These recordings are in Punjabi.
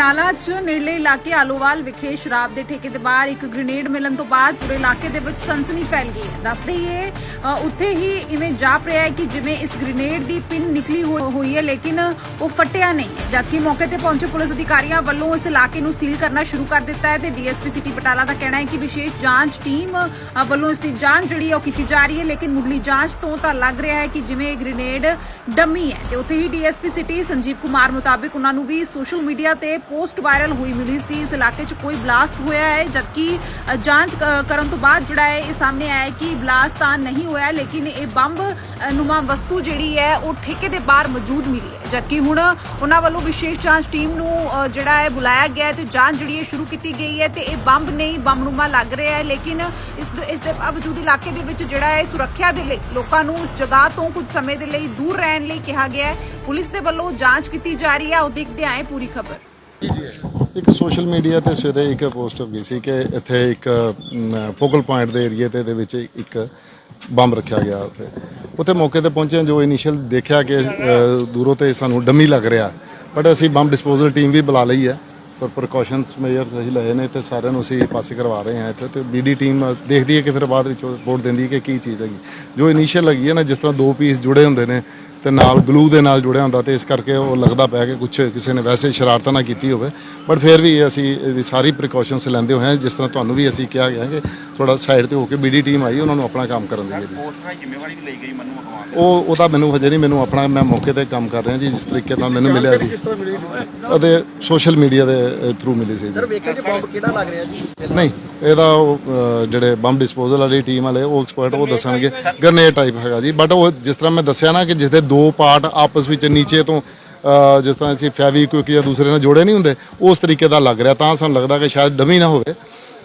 ਬਟਾਲਾ 'ਚ ਨੇੜਲੇ ਇਲਾਕੇ ਆਲੋਵਾਲ ਵਿਖੇ ਸ਼ਰਾਬ ਦੇ ਠੇਕੇ ਦੇ ਬਾਹਰ ਇੱਕ ਗ੍ਰੇਨੇਡ ਮਿਲਣ ਤੋਂ ਬਾਅਦ ਪੂਰੇ ਇਲਾਕੇ ਦੇ ਵਿੱਚ ਸਨਸਨੀ ਫੈਲ ਗਈ ਹੈ। ਦੱਸਦੇ ਹੀ ਉੱਥੇ ਹੀ ਇਵੇਂ ਜਾਪ ਰਿਹਾ ਹੈ ਕਿ ਜਿਵੇਂ ਇਸ ਗ੍ਰੇਨੇਡ ਦੀ ਪਿੰਨ ਨਿਕਲੀ ਹੋ- ਹੋਈ ਹੈ, ਲੇਕਿਨ ਉਹ ਫਟਿਆ ਨਹੀਂ ਹੈ। ਜਦਕਿ ਮੌਕੇ ਤੇ ਪਹੁੰਚੇ ਪੁਲਿਸ ਅਧਿਕਾਰੀਆਂ ਵੱਲੋਂ ਇਸ ਇਲਾਕੇ ਨੂੰ ਸੀਲ ਕਰਨਾ ਸ਼ੁਰੂ ਕਰ ਦਿੱਤਾ ਹੈ ਤੇ ਡੀਐਸਪੀ ਸਿਟੀ ਬਟਾਲਾ ਦਾ ਕਹਿਣਾ ਹੈ ਕਿ ਵਿਸ਼ੇਸ਼ ਜਾਂਚ ਟੀਮ ਵੱਲੋਂ ਇਸ ਦੀ ਜਾਂਚ ਜਿਹੜੀ ਹੈ ਉਹ ਕੀਤੀ ਜਾ ਰਹੀ ਹੈ, ਲੇਕਿਨ ਮੁੱਢਲੀ ਜਾਂਚ ਤੋਂ ਤਾਂ ਲੱਗ ਰਿਹਾ ਹੈ ਕਿ ਜਿਵੇਂ ਇਹ ਗ੍ਰੇਨੇਡ ਡੰਮੀ ਹੈ। ਤੇ ਉੱਥੇ ਹੀ ਡੀਐਸਪੀ ਸਿਟੀ ਸੰਜੀਵ ਕੁਮਾਰ ਮੁਤਾਬਿਕ ਉਹਨਾਂ ਨੂੰ ਵੀ ਸੋਸ਼ਲ ਮੀਡੀਆ ਤੇ ਪੋਸਟ ਵਾਇਰਲ ਹੋਈ ਮਿਲੀ ਸੀ। ਇਸ ਇਲਾਕੇ 'ਚ ਕੋਈ ਬਲਾਸਟ ਹੋਇਆ ਹੈ, ਜਦਕਿ ਜਾਂਚ ਕਰਨ ਤੋਂ ਬਾਅਦ ਜਿਹੜਾ ਹੈ, ਇਹ ਸਾਹਮਣੇ ਆਇਆ ਕਿ ਬਲਾਸਟ ਤਾਂ ਨਹੀਂ ਹੋਇਆ, ਲੇਕਿਨ ਇਹ ਬੰਬ ਨੁਮਾ ਵਸਤੂ ਜਿਹੜੀ ਹੈ, ਉਹ ਠੇਕੇ ਦੇ ਬਾਹਰ ਮੌਜੂਦ ਮਿਲੀ ਹੈ। ਜਦਕਿ ਹੁਣ ਉਹਨਾਂ ਵੱਲੋਂ ਵਿਸ਼ੇਸ਼ ਜਾਂਚ ਟੀਮ ਨੂੰ ਜਿਹੜਾ ਹੈ, ਬੁਲਾਇਆ ਗਿਆ ਹੈ ਤੇ ਜਾਂਚ ਜਿਹੜੀ ਹੈ, ਸ਼ੁਰੂ ਕੀਤੀ ਗਈ ਹੈ ਤੇ ਇਹ ਬੰਬ ਨਹੀਂ, ਬੰਬ ਨੁਮਾ ਲੱਗ ਰਿਹਾ ਹੈ। ਲੇਕਿਨ ਇਸ ਦੇ- ਇਸ ਦੇ ਬਾਵਜੂਦ ਇਲਾਕੇ ਦੇ ਵਿੱਚ ਜਿਹੜਾ ਹੈ, ਸੁਰੱਖਿਆ ਦੇ ਲਈ, ਲੋਕਾਂ ਨੂੰ ਉਸ ਜਗ੍ਹਾ ਤੋਂ ਕੁਝ ਸਮੇਂ ਦੇ ਲਈ ਦੂਰ ਰਹਿਣ ਲਈ ਕਿਹਾ ਗਿਆ ਹੈ। ਪੁਲਿਸ ਦੇ ਵੱਲੋਂ ਜਾਂਚ ਕੀਤੀ ਜਾ ਰਹੀ ਹੈ। ਉਹ ਦੇਖਦੇ ਆਏ ਪੂਰੀ ਖਬਰ। ਇੱਕ ਸੋਸ਼ਲ ਮੀਡੀਆ ਤੇ ਸਵੇਰੇ ਇੱਕ ਪੋਸਟ ਹੋ ਗਈ ਸੀ ਕਿ ਇੱਥੇ ਇੱਕ ਫੋਕਲ ਪੁਆਇੰਟ ਦੇ ਏਰੀਏ ਤੇ ਦੇ ਵਿੱਚ ਇੱਕ ਬੰਬ ਰੱਖਿਆ ਗਿਆ ਉੱਥੇ। ਉੱਥੇ ਮੌਕੇ ਤੇ ਪਹੁੰਚੇ ਜੋ ਇਨੀਸ਼ੀਅਲ ਦੇਖਿਆ ਕਿ ਦੂਰੋਂ ਤੇ ਸਾਨੂੰ ਡੰਮੀ ਲੱਗ ਰਿਹਾ। ਬਟ ਅਸੀਂ ਬੰਬ ਡਿਸਪੋਜ਼ਲ ਟੀਮ ਵੀ ਬੁਲਾ ਲਈ ਹੈ। ਪਰ ਪ੍ਰੀਕਾਸ਼ਨਸ ਮੇਜਰਸ ਅਸੀਂ ਲਏ ਨੇ ਤੇ ਸਾਰਿਆਂ ਨੂੰ ਅਸੀਂ ਪਾਸੇ ਕਰਵਾ ਰਹੇ ਹਾਂ ਇੱਥੇ। ਤੇ ਬੀਡੀ ਟੀਮ ਦੇਖਦੀ ਹੈ ਕਿ ਫਿਰ ਬਾਅਦ ਵਿੱਚ ਰਿਪੋਰਟ ਦਿੰਦੀ ਹੈ ਕਿ ਕੀ ਚੀਜ਼ ਹੈਗੀ। ਜੋ ਇਨੀਸ਼ੀਅਲ ਹੈਗੀ ਹੈ ਨਾ, ਜਿਸ ਤਰ੍ਹਾਂ ਦੋ ਪੀਸ ਜੁੜੇ ਹੁੰਦੇ ਨੇ ਤੇ ਨਾਲ ਗਲੂ ਦੇ ਨਾਲ ਜੁੜਿਆ ਹੁੰਦਾ ਤੇ ਇਸ ਕਰਕੇ ਉਹ ਲੱਗਦਾ ਪਿਆ ਕਿ ਕੁਝ ਕਿਸੇ ਨੇ ਵੈਸੇ ਸ਼ਰਾਰਤ ਨਾ ਕੀਤੀ ਹੋਵੇ। ਬਟ ਫਿਰ ਵੀ ਅਸੀਂ ਇਹਦੀ ਸਾਰੀ ਪ੍ਰੀਕਾਸ਼ਨਸ ਲੈਂਦੇ ਹੋਏ ਹਾਂ ਜਿਸ ਤਰ੍ਹਾਂ ਤੁਹਾਨੂੰ ਵੀ ਅਸੀਂ ਕਿਹਾ ਗਿਆ ਕਿ ਥੋੜਾ ਸਾਈਡ ਤੇ ਹੋ ਕੇ ਬੀਡੀ ਟੀਮ ਆਈ ਉਹਨਾਂ ਨੂੰ ਆਪਣਾ ਕੰਮ ਕਰਨ ਦੀ ਜ਼ਿੰਮੇਵਾਰੀ ਵੀ ਲਈ ਗਈ ਮਨੂ ਅਗਵਾਨ ਦੀ ਉਹ ਉਹਦਾ ਮੈਨੂੰ ਹਜੇ ਨਹੀਂ ਮੈਨੂੰ ਆਪਣਾ ਮੈਂ ਮੌਕੇ ਤੇ ਕੰਮ ਕਰ ਰਿਹਾ ਜੀ ਜਿਸ ਤਰੀਕੇ ਨਾਲ ਮੈਨੂੰ ਮਿਲਿਆ ਸੀ। ਅਤੇ ਸੋਸ਼ਲ ਮੀਡੀਆ ਦੇ ਥਰੂ ਮਿਲੀ ਸੀ ਜੀ। ਵੇਖਿਆ ਜੀ ਬੰਬ ਕਿਹੜਾ ਲੱਗ ਰਿਹਾ ਜੀ? ਨਹੀਂ ਇਹਦਾ ਉਹ ਅ, ਜਿਹੜੇ ਬੰਬ ਡਿਸਪੋਜ਼ਲ ਵਾਲੀ ਟੀਮ ਵਾਲੇ ਉਹ ਐਕਸਪਰਟ ਉਹ ਦੱਸਣਗੇ। ਗ੍ਰਨੇਡ ਟਾਈਪ ਹੈਗਾ ਜੀ ਬਟ ਉਹ ਜਿਸ ਤਰ੍ਹਾਂ ਮੈਂ ਦੱਸਿਆ ਨਾ ਕਿ ਜਿੱਥੇ ਦੋ ਪਾਰਟ ਆਪਸ ਵਿੱਚ ਨੀਚੇ ਤੋਂ ਜਿਸ ਤਰ੍ਹਾਂ ਅਸੀਂ ਫੈਵੀਕਵਿਕ ਜਾਂ ਦੂਸਰੇ ਨਾਲ ਜੋੜੇ ਨਹੀਂ ਹੁੰਦੇ ਉਸ ਤਰੀਕੇ ਦਾ ਲੱਗ ਰਿਹਾ। ਤਾਂ ਸਾਨੂੰ ਲੱਗਦਾ ਕਿ ਸ਼ਾਇਦ ਡਮੀ ਨਾ ਹੋਵੇ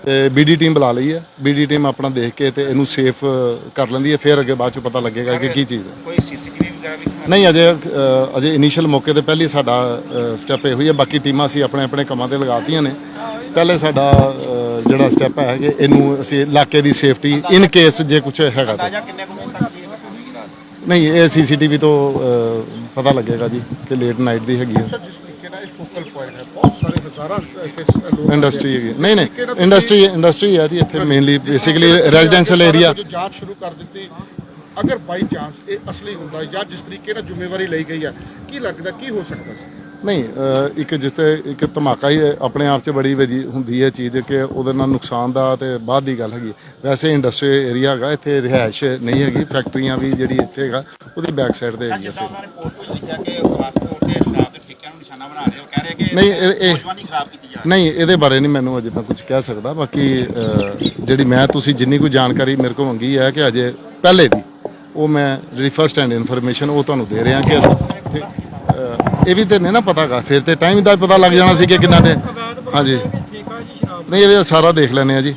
ਤੇ ਬੀਡੀ ਟੀਮ ਬੁਲਾ ਲਈ ਹੈ। ਬੀਡੀ ਟੀਮ ਆਪਣਾ ਦੇਖ ਕੇ ਤੇ ਇਹਨੂੰ ਸੇਫ ਕਰ ਲੈਂਦੀ ਹੈ। ਫਿਰ ਅੱਗੇ ਬਾਅਦ ਚ ਪਤਾ ਲੱਗੇਗਾ ਕਿ ਕੀ ਚੀਜ਼ ਹੈ। ਕੋਈ ਸੀਸੀਟੀਵੀ ਵਗੈਰਾ ਵੀ ਨਹੀਂ ਅਜੇ ਅਜੇ ਇਨੀਸ਼ੀਅਲ ਮੌਕੇ ਤੇ ਪਹਿਲੀ ਸਾਡਾ ਸਟੈਪ ਇਹ ਹੋਈ ਹੈ। ਬਾਕੀ ਟੀਮਾਂ ਅਸੀਂ ਆਪਣੇ ਆਪਣੇ ਕੰਮਾਂ ਤੇ ਲਗਾਤੀਆਂ ਨੇ। ਪਹਿਲੇ ਸਾਡਾ ਜਿਹੜਾ ਸਟੈਪ ਹੈ ਕਿ ਇਹਨੂੰ ਅਸੀਂ ਇਲਾਕੇ ਦੀ ਸੇਫਟੀ ਇਨ ਕੇਸ ਜੇ ਕੁਝ ਹੈਗਾ ਤਾਂ। ਨਹੀਂ ਇਹ ਸੀਸੀਟੀਵੀ ਤੋਂ ਅ, ਪਤਾ ਲੱਗੇਗਾ ਜੀ ਕਿ ਲੇਟ ਨਾਈਟ ਦੀ ਹੈਗੀ ਹੈ ਜਿਸ ਤਰੀਕੇ ਨਾਲ ਇਹ ਫੋਕਲ ਪੁਆਇੰਟ ਹੈ ਬਹੁਤ ਸਾਰੇ ਹਜ਼ਾਰਾਂ ਲੋਕ ਇੰਡਸਟਰੀ ਹੈਗੀ ਹੈ। ਨਹੀਂ ਨਹੀਂ ਇੰਡਸਟਰੀ ਇੰਡਸਟਰੀ ਹੈ ਜੀ ਇੱਥੇ ਮੇਨਲੀ ਬੇਸਿਕਲੀ ਰੈਜ਼ੀਡੈਂਸ਼ੀਅਲ ਏਰੀਆ ਜੋ ਜਾਂਚ ਸ਼ੁਰੂ ਕਰ ਦਿੱਤੀ ਅਗਰ ਬਾਈ ਚਾਂਸ ਇਹ ਅਸਲੀ ਹੁੰਦਾ ਜਾਂ ਜਿਸ ਤਰੀਕੇ ਨਾਲ ਜ਼ਿੰਮੇਵਾਰੀ ਲਈ ਗਈ ਹੈ ਕੀ ਲੱਗਦਾ ਕੀ ਹੋ ਸਕਦਾ ਸੀ? ਨਹੀਂ ਅ, ਇੱਕ ਜਿੱਥੇ ਇੱਕ ਧਮਾਕਾ ਹੀ ਆਪਣੇ ਆਪ 'ਚ ਬੜੀ ਵਧੀ ਹੁੰਦੀ ਹੈ ਚੀਜ਼ ਕਿ ਉਹਦੇ ਨਾਲ ਨੁਕਸਾਨ ਦਾ ਤੇ ਬਾਅਦ ਦੀ ਗੱਲ ਹੈਗੀ। ਵੈਸੇ ਇੰਡਸਟਰੀ ਏਰੀਆ ਹੈਗਾ ਇੱਥੇ ਰਿਹਾਇਸ਼ ਨਹੀਂ ਹੈਗੀ ਫੈਕਟਰੀਆਂ ਵੀ ਜਿਹੜੀ ਇੱਥੇ ਹੈਗਾ ਉਹਦੀ ਬੈਕ ਸਾਈਡ ਤੇ ਹੈਗੀ ਜਿੱਦਾਂ ਅਸੀਂ ਉਹਨਾਂ ਨੇ ਪੋਸਟ ਵਿੱਚ ਲਿਖਿਆ ਕਿ ਪਾਸਪੋਰਟ ਤੇ ਸ਼ਰਾਬ ਦੇ ਠੇਕਿਆਂ ਨੂੰ ਨਿਸ਼ਾਨਾ ਬਣਾ ਰਹੇ ਹੋ ਕਹਿ ਰਹੇ ਕਿ ਨਹੀਂ, ਇਹ- ਇਹ- ਨੌਜਵਾਨੀ ਖਰਾਬ ਕੀਤੀ ਜਾ ਰਹੀ ਨਹੀਂ ਇਹਦੇ ਬਾਰੇ ਨਹੀਂ ਮੈਨੂੰ ਅਜੇ ਮੈਂ ਕੁਝ ਕਹਿ ਸਕਦਾ ਬਾਕੀ ਅ, ਜਿਹੜੀ ਮੈਂ ਤੁਸੀਂ ਜਿੰਨੀ ਕੁ ਜਾਣਕਾਰੀ ਮੇਰੇ ਕੋਲ ਮੰਗੀ ਹੈ ਕਿ ਅਜੇ ਪਹਿਲੇ ਦੀ ਉਹ ਮੈਂ ਜਿਹੜੀ ਫਰਸਟ ਹੈਂਡ ਇਨਫੋਰਮੇਸ਼ਨ ਉਹ ਤੁਹਾਨੂੰ ਦੇ ਰਿਹਾ ਕਿ ਅਸੀਂ ਅ, ਇਹ ਵੀ ਤੇ ਨਹੀਂ ਨਾ ਪਤਾਗਾ। ਫਿਰ ਤੇ ਟਾਈਮ ਦਾ ਪਤਾ ਲੱਗ ਜਾਣਾ ਸੀ ਕਿ ਕਿੰਨਾ ਤੇ। ਹਾਂਜੀ। ਨਹੀਂ ਇਹ ਸਾਰਾ ਦੇਖ ਲੈਣੇ ਆ ਜੀ।